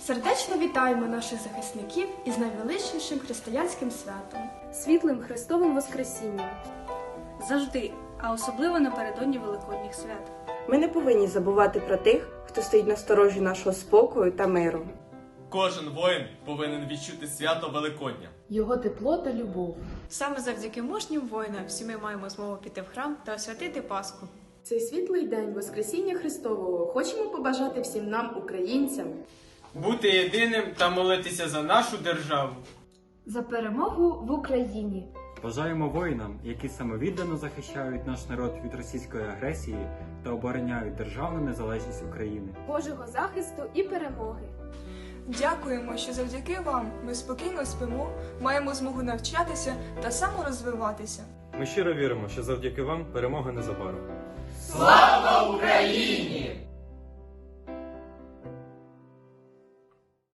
Сердечно вітаємо наших захисників із найвеличнішим християнським святом. світлим Христовим Воскресінням. Завжди, а особливо напередодні Великодніх свят. Ми не повинні забувати про тих, хто стоїть на сторожі нашого спокою та миру. Кожен воїн повинен відчути свято Великодня. його тепло та любов. Саме завдяки мужнім воїнам всі ми маємо змогу піти в храм та освятити Пасху. Цей світлий день Воскресіння Христового хочемо побажати всім нам, українцям, Бути єдиним та молитися за нашу державу. За перемогу в Україні. Бажаємо воїнам, які самовіддано захищають наш народ від російської агресії та обороняють державну незалежність України. Божого захисту і перемоги. Дякуємо, що завдяки вам ми спокійно спимо, маємо змогу навчатися та саморозвиватися. Ми щиро віримо, що завдяки вам перемога незабаром. Слава Україні!